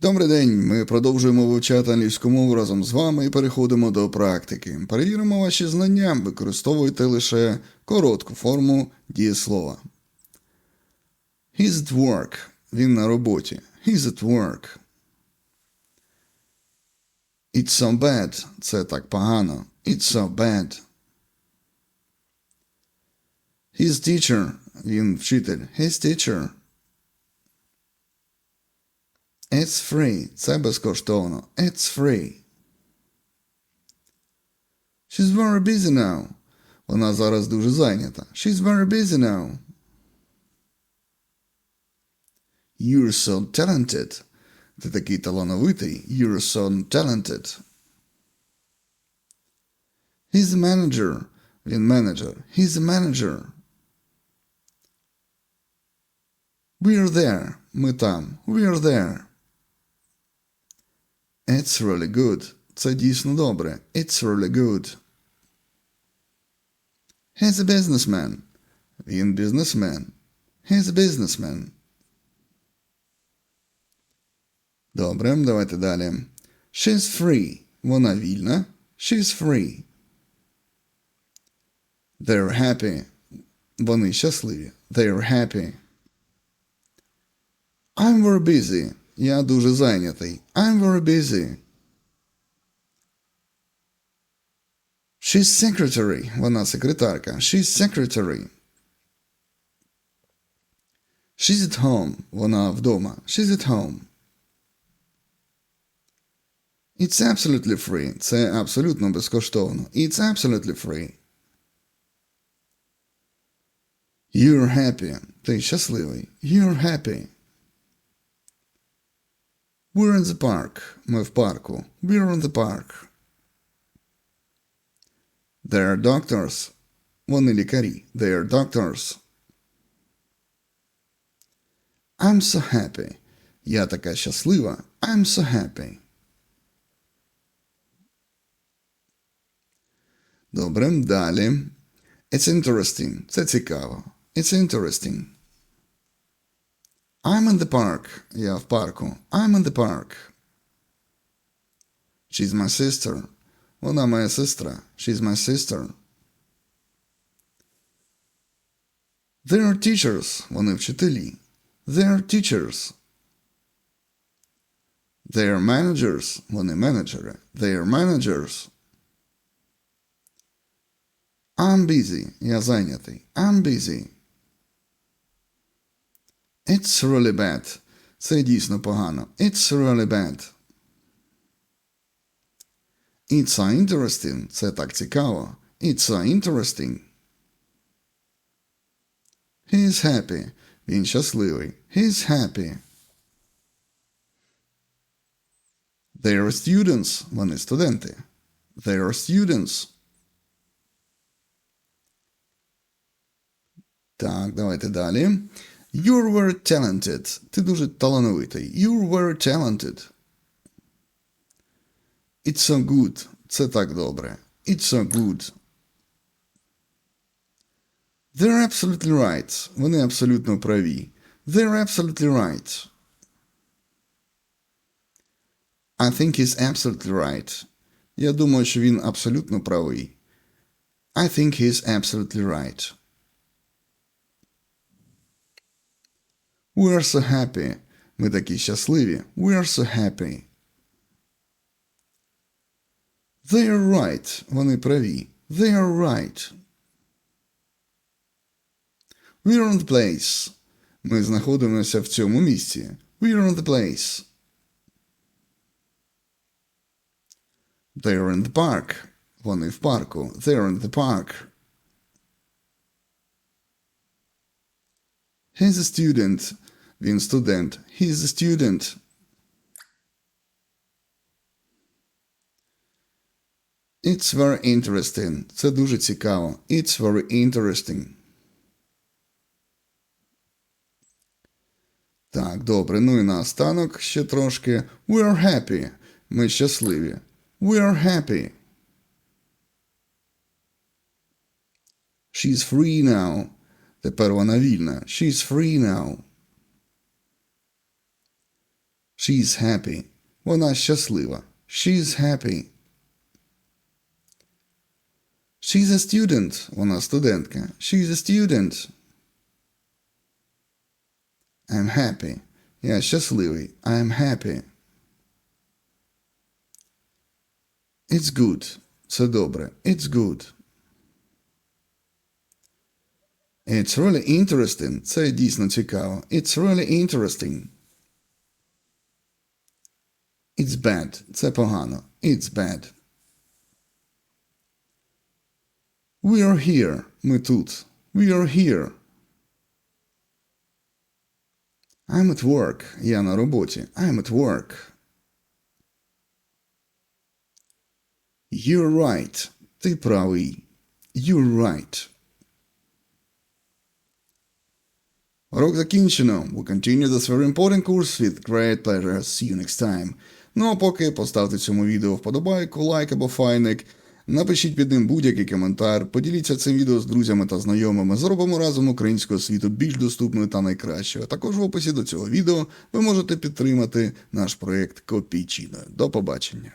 Добрий день. Ми продовжуємо вивчати англійську мову разом з вами і переходимо до практики. Перевіримо ваші знання, використовуйте лише коротку форму дієслова. He's at work. Він на роботі. He's at work. It's so bad. Це так погано. It's so bad. He's teacher. Він вчитель. He's teacher. It's free. Це безкоштовно. It's free. She's very busy now. Вона зараз дуже зайнята. She's very busy now. You're so talented. Ти такий талановитий. You're so talented. He's a manager. Він менеджер. He's a manager. We're there. Ми там. We're there. It's really good. Це дійсно добре. It's really good. He's a businessman. Він бізнесмен. He's a businessman. Добре, давайте далі. She's free. Вона вільна. She's free. They're happy. Вони щасливі. They're happy. I'm very busy. Я дуже зайнятий. I'm very busy. She's secretary. Вона секретарка. She's secretary. She's at home. Вона вдома. She's at home. It's absolutely free. Це абсолютно безкоштовно. It's absolutely free. You're happy. Ти щасливий. You're happy. We're in the park. Ми в парку. We're in the park. They're doctors. Вони лікарі. They're doctors. I'm so happy. Я така щаслива. I'm so happy. Добре, далі. It's interesting. Це цікаво. It's interesting. I'm in the park. Я в парку. I'm in the park. She's my sister. Вона моя сестра. She's my sister. They are teachers. Вони вчителі. They are teachers. They are managers. Вони менеджери. They are managers. I'm busy. Я зайнятий. I'm busy. It's really bad. Це дійсно погано. It's really bad. It's so interesting. Це так цікаво. It's so interesting. He's happy. Він щасливий. He's happy. They are students. Вони студенти. They are students. Так, давайте далі. You're very talented. Ти дуже талановитий. You're very talented. It's so good. Це так добре. It's so good. They're absolutely right. Вони абсолютно праві. They're absolutely right. I think he's absolutely right. Я думаю, що він абсолютно правий. I think he's absolutely right. We are so happy. Ми такі щасливі. We are so happy. They are right. Вони праві. They are right. We are on the place. Ми знаходимося в цьому місці. We are on the place. They are in the park. Вони в парку. They are in the park. He's a student. Він студент. He's a student. It's very interesting. Це дуже цікаво. It's very interesting. Так, добре. Ну і наостанок ще трошки. We are happy. Ми щасливі. We are happy. She's free now. Тепер вона вільна. She's free now. She's happy. Вона щаслива. She's happy. She's a student. Вона студентка. She's a student. I'm happy. Я щасливий. I'm happy. It's good. Це добре. It's good. It's really interesting. Це дійсно цікаво. It's really interesting. It's bad. Це погано. It's bad. We are here. Ми тут. We are here. I'm at work. Я на роботі. I'm at work. You're right. Ти правий. You're right. Урок закінчено. We continue this very important course with great pleasure. See you next time. Ну а поки поставте цьому відео вподобайку, лайк або файник. Напишіть під ним будь-який коментар, поділіться цим відео з друзями та знайомими. Зробимо разом українського світу більш доступною та найкращою. Також в описі до цього відео ви можете підтримати наш проект Копійчиною. До побачення.